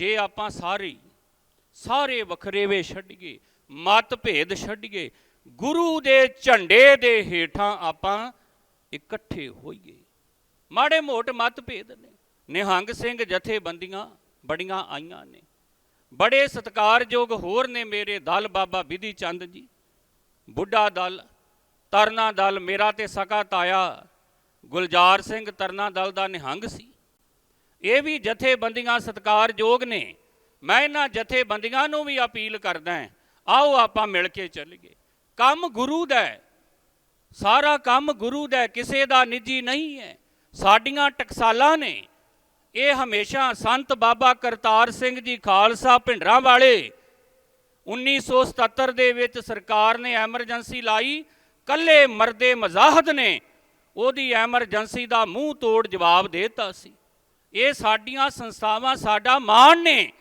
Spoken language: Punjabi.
ਜੇ ਆਪਾਂ ਸਾਰੀ, ਸਾਰੇ ਵਖਰੇਵੇ ਛੱਡੀਏ, ਮਤ ਭੇਦ ਛੱਡੀਏ, ਗੁਰੂ ਦੇ ਝੰਡੇ ਦੇ ਹੇਠਾਂ ਆਪਾਂ ਇਕੱਠੇ ਹੋਈਏ। ਮਾੜੇ ਮੋਟ ਮਤ ਭੇਦ ਨੇ। ਨਿਹੰਗ ਸਿੰਘ ਜਥੇਬੰਦੀਆਂ ਬੜੀਆਂ ਆਈਆਂ ਨੇ। ਬੜੇ ਸਤਿਕਾਰਯੋਗ ਹੋਰ ਨੇ ਮੇਰੇ ਦਲ ਬਾਬਾ ਬਿਧੀ ਚੰਦ ਜੀ। ਬੁੱਢਾ ਦਲ, ਤਰਨਾ ਦਲ, ਮੇਰਾ ਤੇ ਸਕਾ ਤਾਇਆ ਗੁਲਜ਼ਾਰ ਸਿੰਘ ਤਰਨਾ ਦਲ ਦਾ ਨਿਹੰਗ ਸੀ। ਇਹ ਵੀ ਜਥੇਬੰਦੀਆਂ ਸਤਿਕਾਰਯੋਗ ਨੇ। ਮੈਂ ਇਹਨਾਂ ਜਥੇਬੰਦੀਆਂ ਨੂੰ ਵੀ ਅਪੀਲ ਕਰਦਾ ਹਾਂ, ਆਓ ਆਪਾਂ ਮਿਲ ਕੇ ਚੱਲੀਏ। ਕੰਮ ਗੁਰੂ ਦਾ ਹੈ। ਸਾਰਾ ਕੰਮ ਗੁਰੂ ਦਾ ਕਿਸੇ ਦਾ ਨਿੱਜੀ ਨਹੀਂ ਹੈ। ਸਾਡੀਆਂ ਟਕਸਾਲਾਂ ਨੇ। ਇਹ ਹਮੇਸ਼ਾ ਸੰਤ ਬਾਬਾ ਕਰਤਾਰ ਸਿੰਘ ਜੀ ਖਾਲਸਾ ਭਿੰਡਰਾਂ ਵਾਲੇ। 1977 ਦੇ ਵਿੱਚ ਸਰਕਾਰ ਨੇ ਐਮਰਜੈਂਸੀ ਲਾਈ, ਕੱਲੇ ਮਰਦੇ ਮਜ਼ਾਹਦ ਨੇ। ਉਹਦੀ ਐਮਰਜੈਂਸੀ ਦਾ ਮੂੰਹ ਤੋੜ ਜਵਾਬ ਦੇ ਦਿੱਤਾ ਸੀ। ਇਹ ਸਾਡੀਆਂ ਸੰਸਥਾਵਾਂ ਸਾਡਾ ਮਾਣ ਨੇ।